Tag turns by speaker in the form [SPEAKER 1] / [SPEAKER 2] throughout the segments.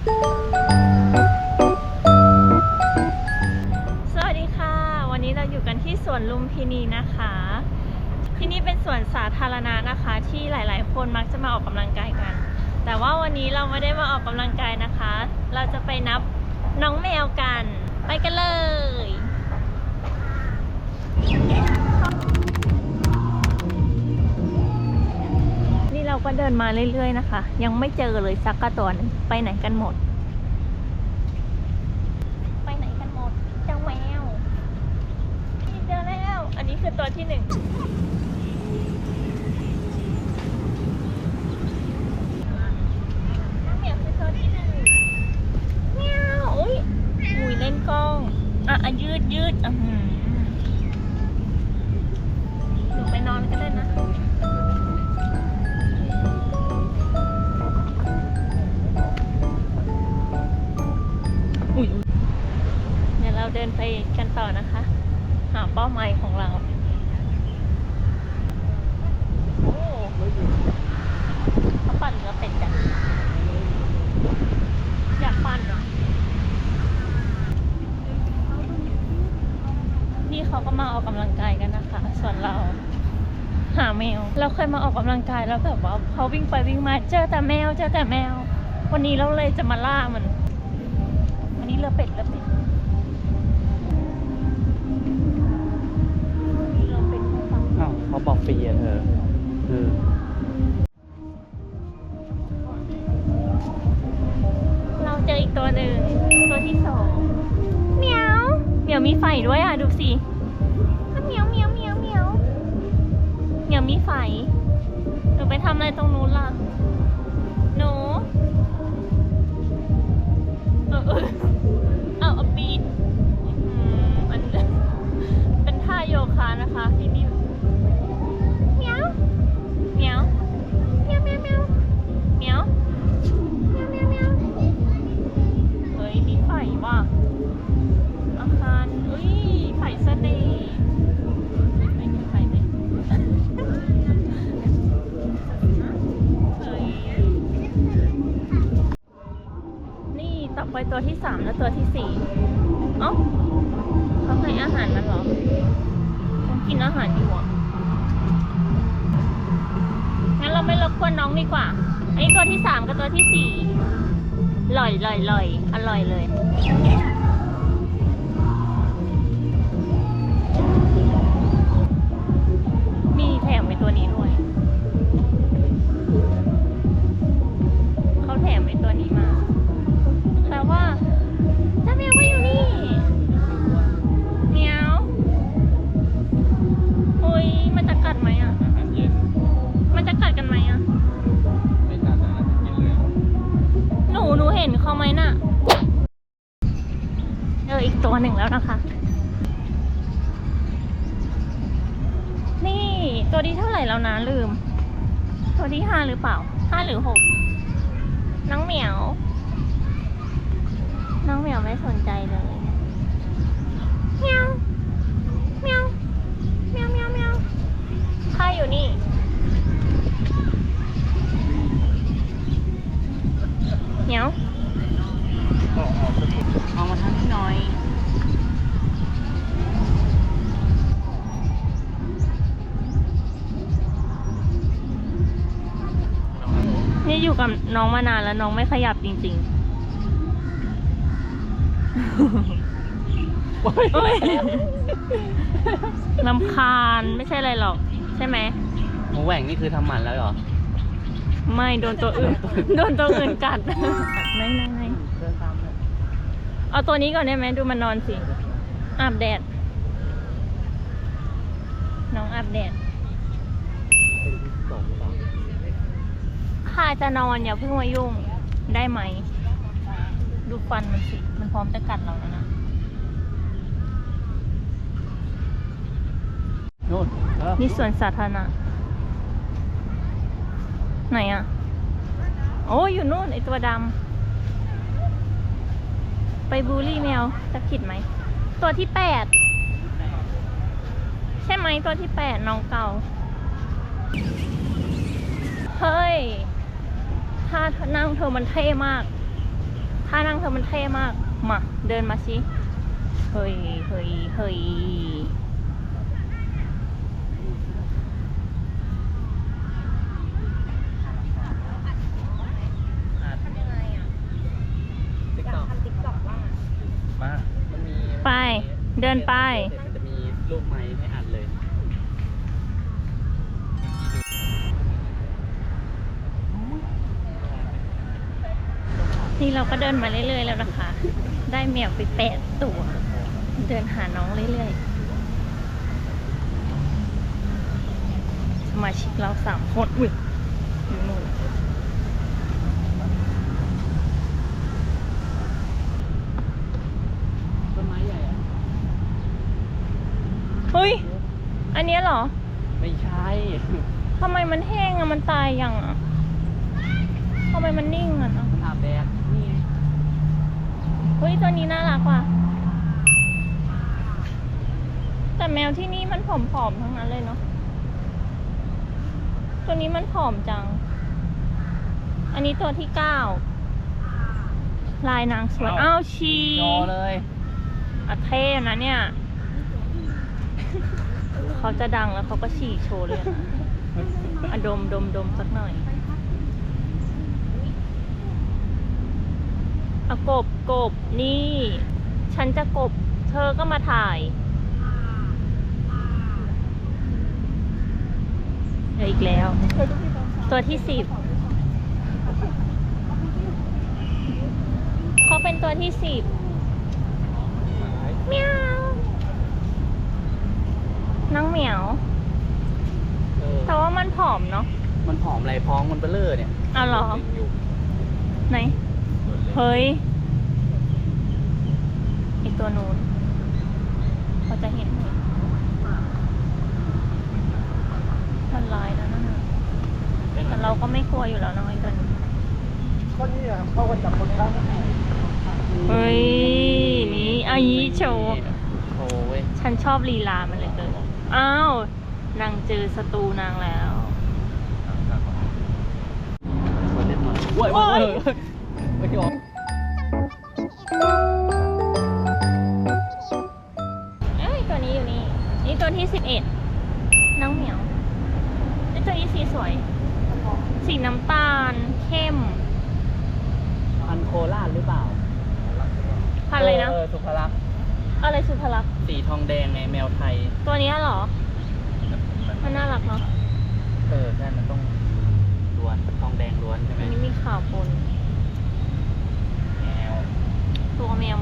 [SPEAKER 1] สวัสดีค่ะ วันนี้เราอยู่กันที่สวนลุมพินีนะคะ ที่นี่เป็นสวนสาธารณะนะคะ ที่หลาย ๆ คนมักจะมาออกกำลังกายกัน แต่ว่าวันนี้เราไม่ได้มาออกกำลังกายนะคะ เราจะไปนับน้องแมวกัน ไปกันเลย ก็เดินมาเรื่อยๆนะคะ ยังไม่เจอเลยสักกระตัวนึงไปไหนกันหมด ป้าหมายของเราโอ้เขาปั่นเรือเป็ดกันอยากปั่นเหรอนี่เขาก็มาออกกำลังกายกันนะคะ ส่วนเราหาแมว เราเคยมาออกกำลังกายแล้วแบบว่าเขาวิ่งไปวิ่งมาเจอแต่แมวเจอแต่แมว วันนี้เราเลยจะมาล่ามันอันนี้เรือเป็ดเรือเป็ด เขา
[SPEAKER 2] บอกฟรีอะเธอคือ
[SPEAKER 1] เราเจออีกตัวหนึ่งตัวที่สองเหมียวเหมียวมีไฟด้วยอะ ดูสิเหมียวเหมียวเหมียวเหมียวเหมียวมีไฟหนูไปทำอะไรตรงนู้นล่ะหนูเออเออเอาอปีนอื้อหือมันเป็นท่าโยคะนะคะที่นี่เหมี เหมียวเหมียวเหมียวเหมียวเหมียวเหมียวเหมียวเฮ้ยมีไฟว่ะอาคารเฮ้ยไฟเสน่ห์ไม่มีไฟไหมเฮ้ยนี่ต่อไปตัวที่สามและตัวที่สี่เอ้าเขาให้อาหารมันเหรอเขากินอาหารอยู่อะ งั้นเราไม่รบกวนน้องดีกว่า อันนี้ตัวที่สามกับตัวที่สี่ลอยลอยลอยอร่อยเลย อีก
[SPEAKER 2] ตั
[SPEAKER 1] วหนึ่งแล้วนะคะ นี่ตัวที่เท่าไหร่แล้วนะลืม ตัวที่ห้าหรือเปล่าห้าหรือหกน้องเหมียว น้องเหมียวไม่สนใจเลยเมียวเมียวเมียวเมียวเมียวข้าอยู่นี่เหมียว น้องมานานแล้วน้องไม่ขยับจริงๆเฮ้ยลำคาญไม่ใช่อะไรหรอก ใช่ไหม
[SPEAKER 2] หมูแหว่งนี่คือทำหมันแล้วเหรอ
[SPEAKER 1] ไม่โดนตัวอื่น โดนตัวอื่นกัดไหนไหนไหน
[SPEAKER 2] เดินตามเลย
[SPEAKER 1] เอาตัวนี้ก่อนได้ไหมดูมันนอนสิอาบแดด น้องอาบแดด
[SPEAKER 2] เป็นที่สองหรือเปล่า
[SPEAKER 1] ข้า จะนอนอย่าเพิ่งมายุ่งได้ไหม ดูฟันมันสิ มันพร้อมจะกัดเราแล้วนะ
[SPEAKER 2] โน่นเออ
[SPEAKER 1] นี่สวนสาธารณะไหนอะโอ้อยู่นู่นไอตัวดำไปบูลลี่แมวจะผิดไหม ตัวที่แปดใช่ไหมตัวที่แปดน้องเก่า เฮ้ย ท่านั่งเธอมันเท่มากนั่งเธอมันเท่มาก มา เดินมาสิ เฮ้ยเฮ้ยเฮ้ย
[SPEAKER 3] ทำยังไงอะ
[SPEAKER 2] ติ๊ก
[SPEAKER 3] อ
[SPEAKER 2] นี่
[SPEAKER 1] เราก็เดินมาเรื่อยๆแล้วนะคะ ได้แมวไปแปดตัว เดินหาน้องเรื่อยๆ สมาชิกเราสามคนอุ้ยอยู่นู่น
[SPEAKER 2] ต้นไม้ใหญ่อะ
[SPEAKER 1] เฮ้ย อันเนี้ยเหรอ
[SPEAKER 2] ไม่ใช่
[SPEAKER 1] ทำไมมันแห้งอะมันตายยังอะทำไมมันนิ่งอะเนาะ
[SPEAKER 2] มันอาบแดดนี่ไง
[SPEAKER 1] เฮ้ยตัวนี้น่ารักว่ะ แต่แมวที่นี่มันผอมๆทั้งนั้นเลยเนาะ ตัวนี้มันผอมจัง อันนี้ตัวที่เก้า ลายนางสวย อ้าวชี
[SPEAKER 2] โจเลย
[SPEAKER 1] อะเท่นะเนี่ย เขาจะดังแล้วเขาก็ฉี่โชว์เลยอะอะดมดมดมสักหน่อย อะกบกบนี่ ฉันจะกบ เธอก็มาถ่ายเจออีกแล้ว ตัวที่สิบเขาเป็นตัวที่สิบเมียวน้องเหมียว
[SPEAKER 2] เออ
[SPEAKER 1] แต่ว่ามันผอมเนาะ
[SPEAKER 2] มันผอมไรพ้องมันเบลอเนี่ย
[SPEAKER 1] เอาเหรอไหน เฮ้ยไอตัวนู้นเขาจะเห็นไหมมันลายแล้วนั่นน่ะแต่เราก็ไม่กลัวอยู่แล้วน้องไอ้ตัวนี้
[SPEAKER 2] ก็นี่อะเขาก็จับคนข้าง
[SPEAKER 1] เฮ้ย นี่อายิโชว์
[SPEAKER 2] โชว์เว้ย
[SPEAKER 1] ฉันชอบลีลามันเหลยเกินอ้าว นางเจอศัตรูนางแล้ว
[SPEAKER 2] คนเล่นมาโว้ย
[SPEAKER 1] โอ้
[SPEAKER 2] โว้
[SPEAKER 1] ย
[SPEAKER 2] ยไม่ยอม
[SPEAKER 1] เอ้ยตัวนี้อยู่นี่ นี่ตัวที่สิบเอ็ดน้องเหมียวไอ้ตัวนี้สีสวย สีน้ำตาลเข้ม
[SPEAKER 2] พันโคราชหรือเปล่า
[SPEAKER 1] พันอะไรนะ
[SPEAKER 2] เออสุภลักษณ์
[SPEAKER 1] อะไรสุภลักษณ์
[SPEAKER 2] สีทองแดงในแมวไทย
[SPEAKER 1] ตัวเนี้ยเหรอ มันน่ารักเนาะ
[SPEAKER 2] เออใช่มันต้องล้วนทองแดงล้วนใช่ไหม
[SPEAKER 1] อันนี้มีข่าวปน
[SPEAKER 2] แมว
[SPEAKER 1] ตัวแมว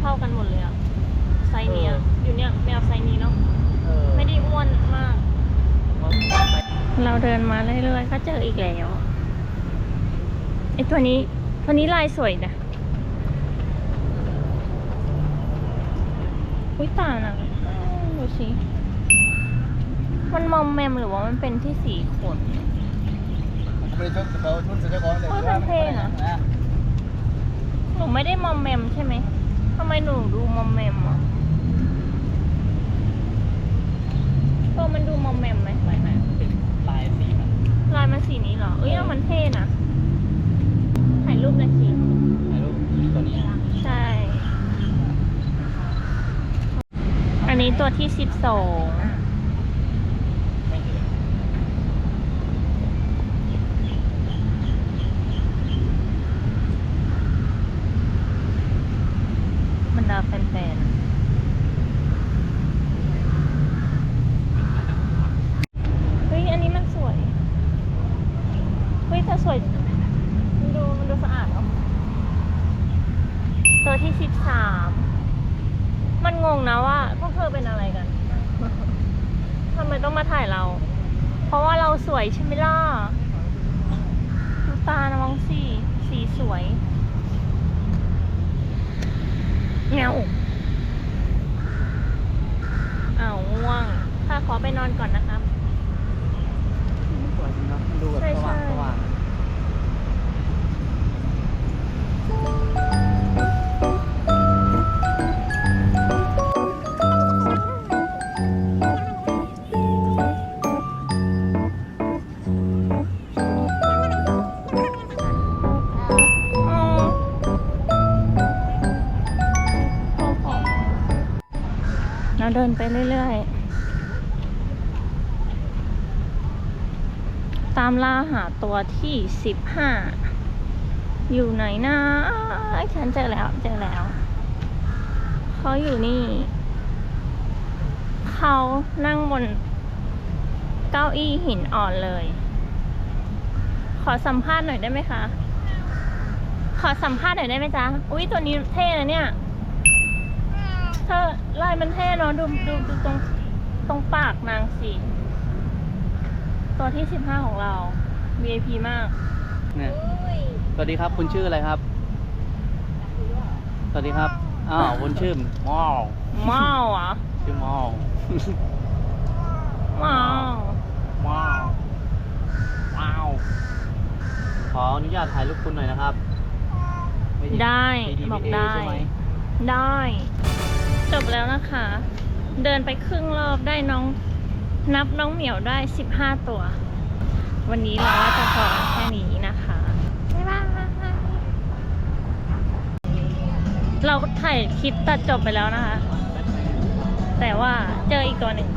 [SPEAKER 1] เท่าๆกันหมดเลยอะไซส์เนี้ย
[SPEAKER 2] เออ
[SPEAKER 1] อยู่เนี่ยแมวไซส์นี้เนาะ
[SPEAKER 2] เออ
[SPEAKER 1] ไม่ได้อ้วนมาก
[SPEAKER 2] ว่าไป
[SPEAKER 1] เราเดินมาเรื่อยๆก็เจออีกแล้วไอตัวนี้ตัวนี้ลายสวยนะอุ้ยตาหนังดูสิมันมอมแมมหรือว่ามันเป็นที่สีขน
[SPEAKER 4] ไม่ได้ชดเขาชุดเสร็จแล้วก่อนเลย
[SPEAKER 1] โอ้ยมันเท่นะ หนูไม่ได้มอมแมมใช่ไหมทำไมหนูดูมอมแมมอะตัวมันดูมอมแมมไหม
[SPEAKER 2] ไม่ไม่มันเป็นลายสีมัน
[SPEAKER 1] ลายมันสีนี้เหรอ เอ้ยมันเท่นะถ่ายรูปหนะสิ
[SPEAKER 2] ถ่ายรูปตัวนี้นะ
[SPEAKER 1] ใช่ อันนี้ตัวที่สิบสอง
[SPEAKER 2] ไม่เห็น
[SPEAKER 1] บรรดาแฟนๆ เฮ้ย อันนี้มันสวย เฮ้ ยแต่สวยมันดูมันดูสะอาดเนาะตัวที่สิบสามมันงงนะว่าพวกเธอเป็นอะไรกันทำไมต้องมาถ่ายเรา เพราะว่าเราสวยใช่ไหมล่ะดูตานะมองสีสีสวยเงาอ้าวง่วงค่ะขอไปนอนก่อนนะครับ
[SPEAKER 2] สวยจริงนะดูแบบ
[SPEAKER 1] ใช่
[SPEAKER 2] สว่าง
[SPEAKER 1] ใช่
[SPEAKER 2] สว่า
[SPEAKER 1] เดินไปเรื่อยๆ ตามล่าหาตัวที่สิบห้า อยู่ไหนนะอ้าฉันเจอแล้วเจอแล้ว เขาอยู่นี่ เขานั่งบนเก้าอี้หินอ่อนเลย ขอสัมภาษณ์หน่อยได้ไหมคะ ขอสัมภาษณ์หน่อยได้ไหมจ๊ะ อุ้ยตัวนี้เท่นะเนี่ย เธอลายมันเท่เนาะดูดูดูตรงตรงปากนางสิ ตัวที่สิบห้าของเรา VIP มาก
[SPEAKER 2] เนี่ยสวัสดีครับ คุณชื่ออะไรครับ สวัสดีครับ อ้าวคุณชื่อมอล
[SPEAKER 1] เมาเหรอะ
[SPEAKER 2] ชื่อมอล
[SPEAKER 1] เมา
[SPEAKER 2] ว้าวว้าวขออนุญาตถ่ายรูปคุณหน่อยนะครับม่
[SPEAKER 1] ได้
[SPEAKER 2] ม่
[SPEAKER 1] บอก
[SPEAKER 2] ม่
[SPEAKER 1] ได้
[SPEAKER 2] ใช่ไหม
[SPEAKER 1] ได้ จบแล้วนะคะ เดินไปครึ่งรอบได้น้อง นับน้องเหมียวได้สิบห้าตัว วันนี้เราก็จะพอแค่นี้นะคะ บ๊ายบาย เราถ่ายคลิปตัดจบไปแล้วนะคะ แต่ว่าเจออีกตัวหนึ่ง